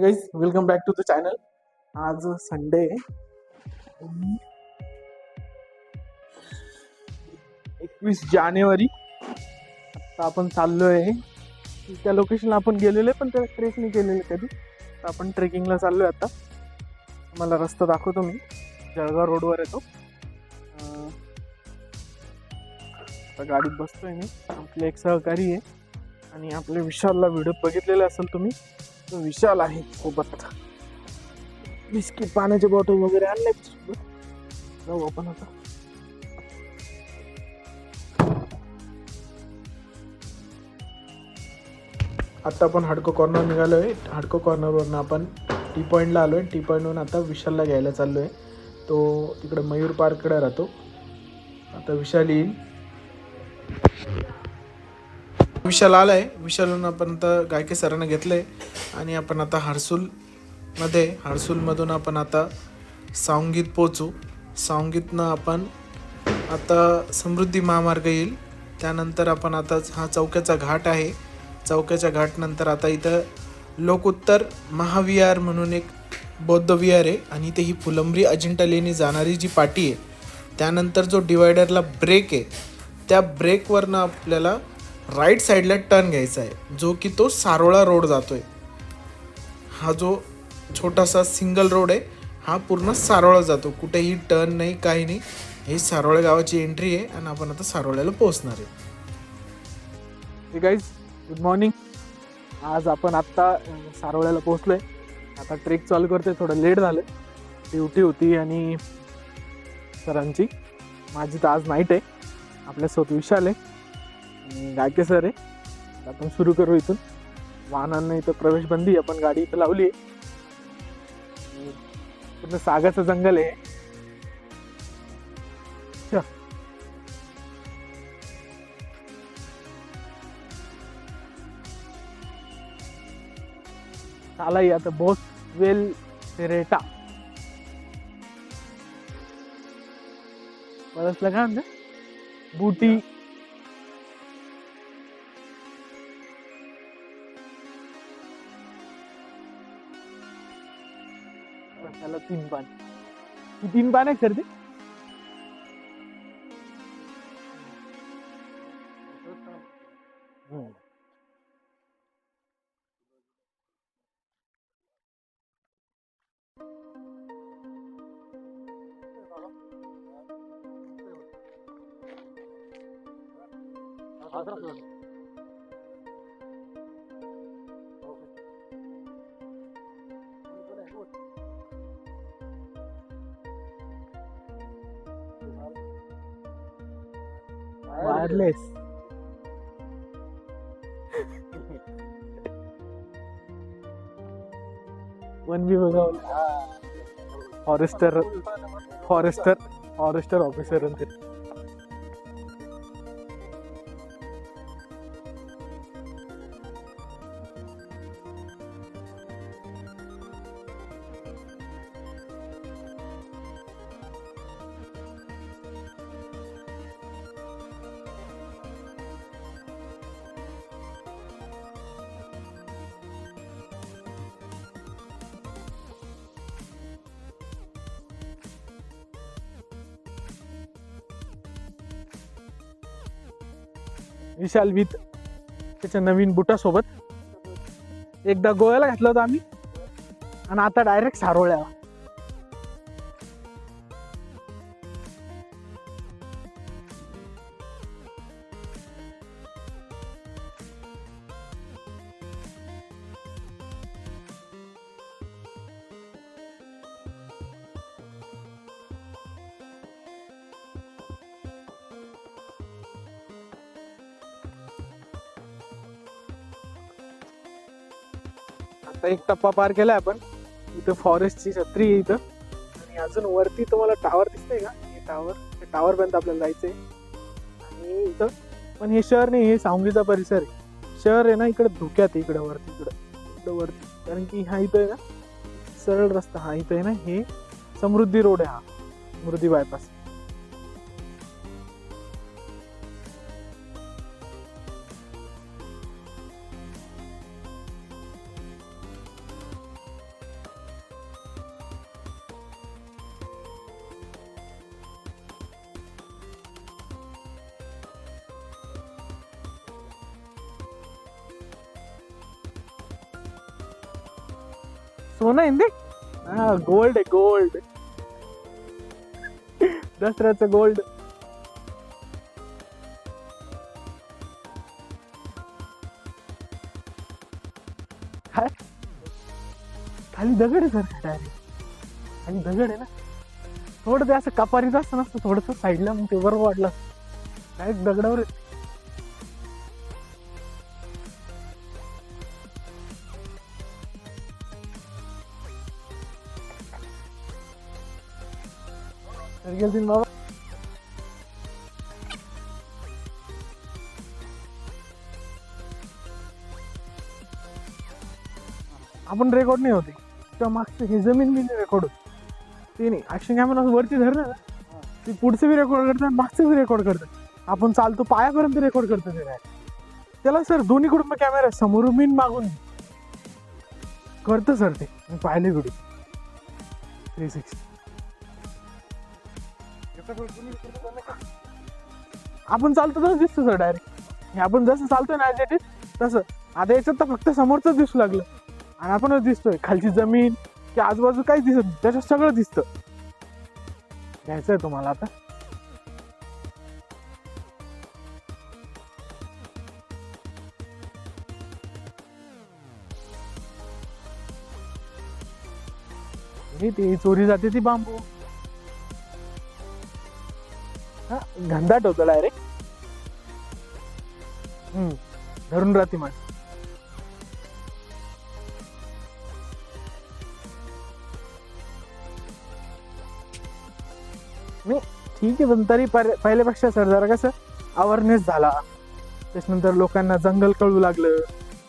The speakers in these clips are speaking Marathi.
Guys welcome back to the channel आज संडे एकवीस जानेवारी आता आपण चाललोय त्या लोकेशनला आपण गेलेलो आहे पण त्याला ट्रेक नाही केलेलं कधी. तर आपण ट्रेकिंगला चाललोय आता. मला रस्ता दाखवतो मी. जळगाव रोडवर येतो. आता गाडीत बसतोय मी. आपले एक सहकारी आहे. आणि आपल्या विशालला व्हिडिओ बघितलेला असेल तुम्ही. विशाल आहे सोबत. बिस्किट पाण्याचे बॉटल वगैरे आणले सोबत जाऊ आपण आता. आता आपण हाडको कॉर्नर निघालो आहे हाडको कॉर्नरवरून आपण टी पॉईंटला आलो आहे टी पॉईंटवरून आता विशालला घ्यायला चाललो आहे तो तिकडं मयूर पार्ककडे राहतो. आता विशाल येईल. विशाल आला आहे विशालहून आपण आता गायके सरांना घेतलं आहे आणि आपण आता हर्सूलमध्ये हर्सूलमधून आपण आता सावंगीत पोचू सावंगीतनं आपण आता समृद्धी महामार्ग येईल. त्यानंतर आपण आता हा चौक्याचा घाट आहे. चौक्याच्या घाटनंतर आता इथं लोकोत्तर महाविहार म्हणून एक बौद्ध विहार आहे. आणि इथे ही फुलंब्री अजिंठा लेणी जाणारी जी पाटी आहे त्यानंतर जो डिवायडरला ब्रेक आहे त्या ब्रेकवरनं आपल्याला राईट साईडला टर्न घ्यायचा आहे जो की तो सारोळा रोड जातोय. हा जो छोटासा सिंगल रोड आहे हा पूर्ण सारोळा जातो. कुठेही टर्न नाही काही नाही. ही सारोळे गावाची एंट्री आहे आणि आपण आता सारोळ्याला पोहोचणार आहे. गाईज गुड मॉर्निंग आज आपण आत्ता सारोळ्याला सारोळ्याला पोहोचलोय. आता ट्रेक चालू करते थोडं लेट झालं ड्युटी होती आणि सरांची. माझी तर आज नाईट आहे. आपल्यासोबत विशाल आहे. आणि गायके सर आहे. आपण सुरू करू इथून. वाहनांना इथं प्रवेश बंदी आपण गाडी इथं लावली आहे. पूर्ण सागाचं जंगल आहे. च. चाला ही आता बोस वेल पेरेटा बरसलं का म्हणतं बुटी. त्याला तीन पान? ही तीन पान आहे सर ते वायरलेस वन विभागावर फॉरेस्टर फॉरेस्टर फॉरेस्टर ऑफिसर ಅಂತ Vishal with त्याच्या नवीन बुटासोबत. एकदा गोव्याला घातलं होतं आम्ही. आणि आता डायरेक्ट सारोळ्याला. आता एक टप्पा पार केला आपण. इथं फॉरेस्टची छत्री आहे इथं. आणि अजून वरती तुम्हाला टावर दिसतंय का? हे टावर टावर पर्यंत आपल्याला जायचंय. आणि इथं पण हे शहर नाही हे सांगलीचा परिसर आहे. शहर आहे ना इकडे धुक्यात आहे इकडे वरती इकडं. इकडं वरती. कारण की हा इथं आहे ना सरळ रस्ता हा इथं आहे ना हे समृद्धी रोड आहे हा. समृद्धी बायपास सोनं आहे ते? हा गोल्ड आहे गोल्ड दसऱ्याच गोल्ड काय खाली दगड आहे सर डायरेक्ट खाली दगड आहे ना? थोडं ते असं कपारीचं असतं नसतं थोडस साईडला मग ते बरोबर वाटलं डायरेक्ट दगडावर आपण रेकॉर्ड नाही होते. तेव्हा मागचं हे जमीन बी रेकॉर्ड होत. ते नाही. ऍक्शन कॅमेरा वरती धरलं ना ते पुढचं बी रेकॉर्ड करतात मागचं बी रेकॉर्ड करतात. आपण चालतो पायापर्यंत रेकॉर्ड करतो ते. त्याला सर दोन्हीकडून कॅमेरा समोरून मी मागून करतं सर ते. मी पाहिले व्हिडिओ थ्री सिक्स्टी आपण चालतो तसं दिसतं सर डायरेक्ट हे आपण जसं चालतोय ना ऍज इट इज तसं. आता याच्यात तर फक्त समोरच दिसू लागलं. आणि आपणच दिसतोय. खालची जमीन की आजूबाजू काही दिसत त्याच्यात सगळं दिसतं. घ्यायचंय तुम्हाला आता. हे ते चोरी जाते ती बांबू. हा घंदाट ठेवतो डायरेक्ट हम्म धरून राहते माण ठीक आहे पण तरी पहिल्यापेक्षा सर जरा कसं अवेअरनेस झाला. त्याच्यानंतर लोकांना जंगल कळू लागलं.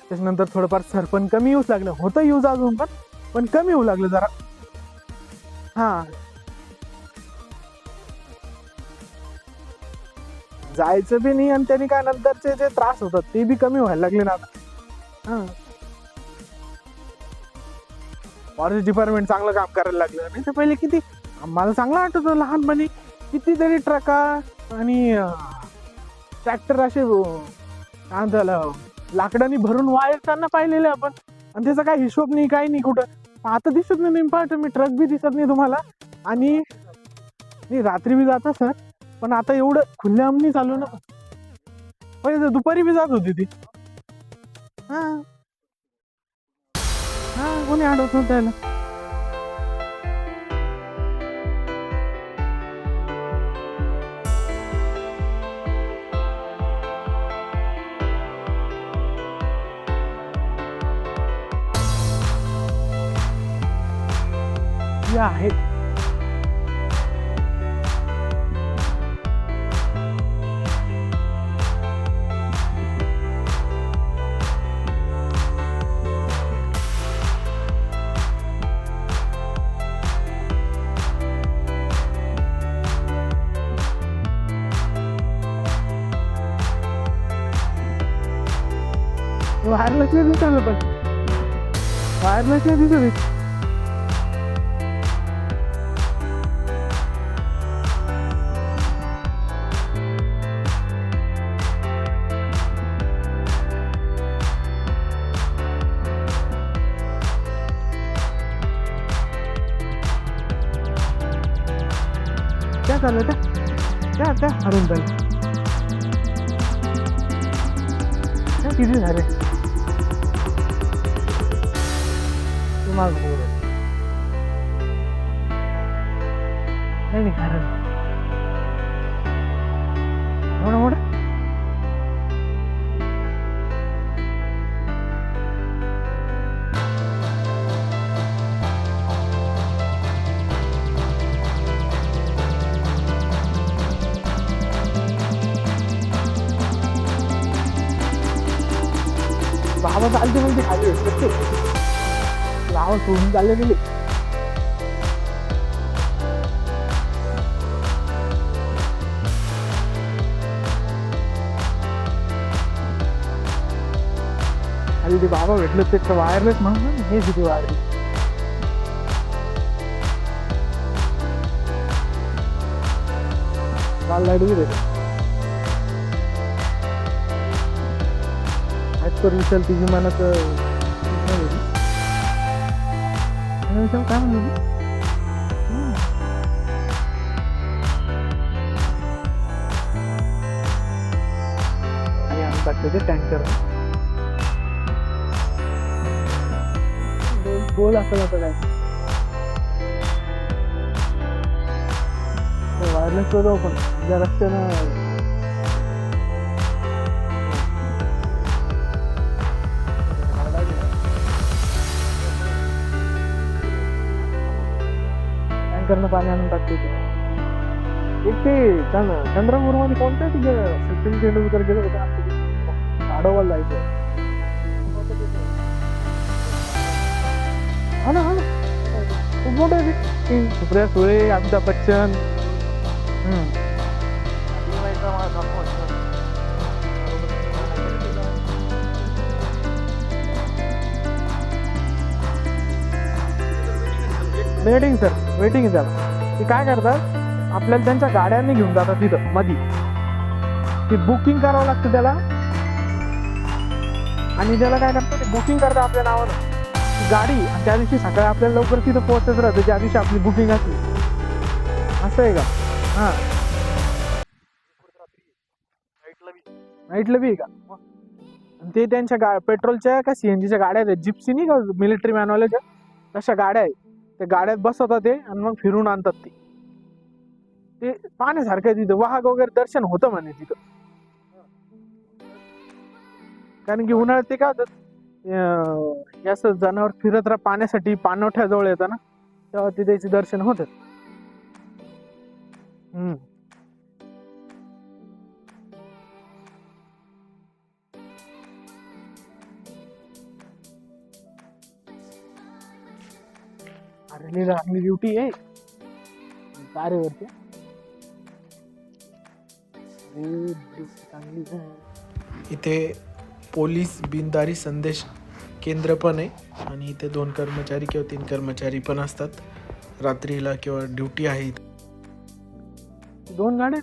त्याच्यानंतर थोडंफार सरपण कमी येऊच लागलं. होतं यूज अजून पण पण कमी होऊ लागलं जरा. हा. जायचं बी नाही आणि त्यांनी काय नंतरचे जे त्रास होतात ते बी कमी व्हायला लागले ना आता. फॉरेस्ट डिपार्टमेंट चांगलं काम करायला लागलं. नाही तर पहिले किती मला चांगलं आठवतं लहानपणी. कितीतरी ट्रका आणि ट्रॅक्टर असे काय झालं त्याला, लाकडांनी भरून वाळताना पाहिलेले आपण. आणि त्याचा काय हिशोब नाही काही नाही कुठं. आता दिसत नाही नेमका मी ट्रक बी दिसत नाही तुम्हाला. आणि नाही रात्री बी जात सर पण आता एवढं खुल्या आमनी चालू ना. पहिले दुपारी बी जात होती ती. हा. हा कोणी आठवत नव्हतं त्याला हे आहेत. वायरलेस नाही दिसत पण. वायरलेस नाही दिसत. चालू त्या त्या त्या हरून जाईल किती झाले? तू माग नाही नाही चालते ते खाली बाबा सोडून चालले गेले खाली ते बाबा भेटले ते वायरलेस म्हणून हे किती वायरलेस काल लाइट गेले ॲज पर विशाल तिची विशाल काय म्हणलं आणि ते टँकर गोल असेल आता काय? वायरलेस जाऊ आपण ज्या रस्त्यानं टँकरनं पाणी आणून टाकतो ते एक ते चंद्रपूरमध्ये कोणतं तिथे सचिन तेंडुलकर गेलं होतं? आडोवाला जायचं. हा ना हा ना. खूप मोठं आहे? ते. सुप्रिया सुळे अमिताभ बच्चन. हम्म. सर वेटिंग त्याला ते काय करतात? आपल्याला त्यांच्या गाड्यांनी घेऊन जातात तिथं मधी. ती बुकिंग करावं लागतं त्याला. आणि त्याला काय करतं ते बुकिंग करतात आपल्या नावानं. गाडी आणि त्या दिवशी सकाळी आपल्याला लवकर तिथं पोहोचत राहतं ज्या दिवशी आपली बुकिंग असली असं आहे का? हां. नाईटला बी का? ते त्यांच्या गा पेट्रोलच्या का सी एन जीच्या गाड्या आहेत? जिप्सी नाही का मिलिटरी मॅनवाल्याच्या तशा गाड्या आहेत. ते गाड्यात बसवतात ते आणि मग फिरून आणतात ते. ते पाण्यासारखं आहे तिथं. वाहक वगैरे दर्शन होतं म्हणे तिथं. कारण की उन्हाळ्यात ते काय होतं अं, असं जनावर फिरत राह पाण्यासाठी पाणवठ्याजवळ येतं ना तेव्हा तिथे दर्शन होतात. हम्म. लई चांगली ड्युटी आहे. तारेवरती. इथे पोलीस बिनदारी संदेश केंद्र पण आहे आणि इथे दोन कर्मचारी किंवा तीन कर्मचारी पण असतात. रात्रीला किंवा ड्युटी आहे इथे. दोन गाड्या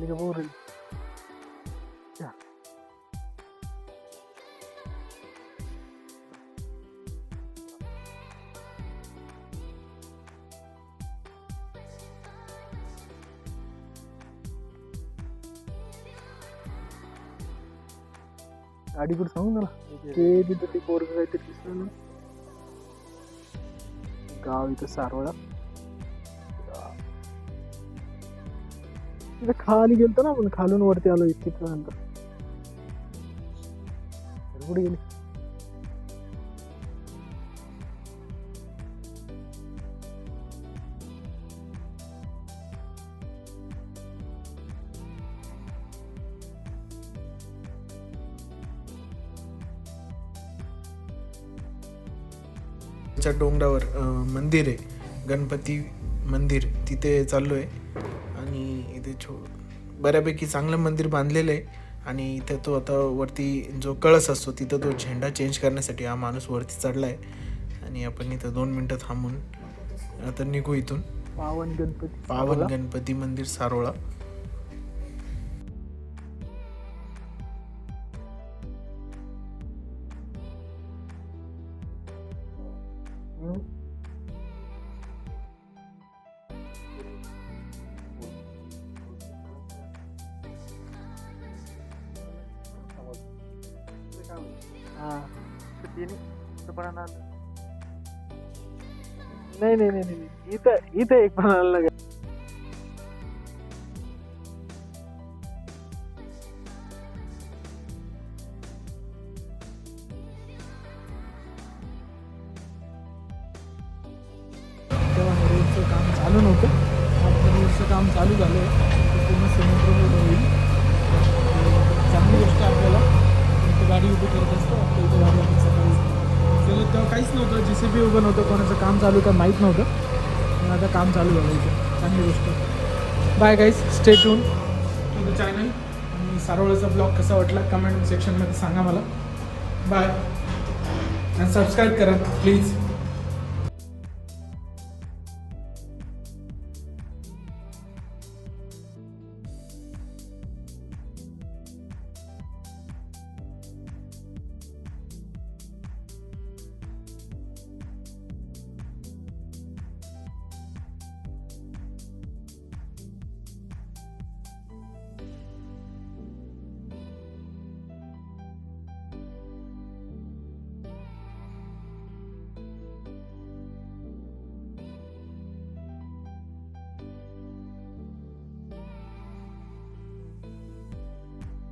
डिश टीव्ही आहे मालिका बोर गाडी कुठं सांगू मला ते तिथं ते पोरग काहीतरी दिसलं ना गाव इथं सारवळा तिथे खाली गेलतो ना आपण खालून वरती आलो तिथपर्यंत. कुठे गेली. च्या डोंगरावर अं, मंदिर आहे. गणपती मंदिर तिथे चाललो आहे इथे छो बऱ्यापैकी चांगलं मंदिर बांधलेलं आहे. आणि इथे तो आता वरती जो कळस असतो तिथं तो झेंडा चेंज करण्यासाठी हा माणूस वरती चढला आहे आणि आपण इथं दोन मिनटं थांबून आता निघू इथून. पावन गणपती. पावन गणपती मंदिर सारोळा. नाही? नाही नाही नाही इथं इथं एक पण आलं सी बी उभं नव्हतं कोणाचं काम चालू का माहीत नव्हतं. पण आता काम चालू झालं इथे. चांगली गोष्ट. Bye guys stay tune to the channel आणि सारोळाचा ब्लॉग कसा वाटला कमेंट सेक्शनमध्ये सांगा मला. बाय आणि सबस्क्राईब करा प्लीज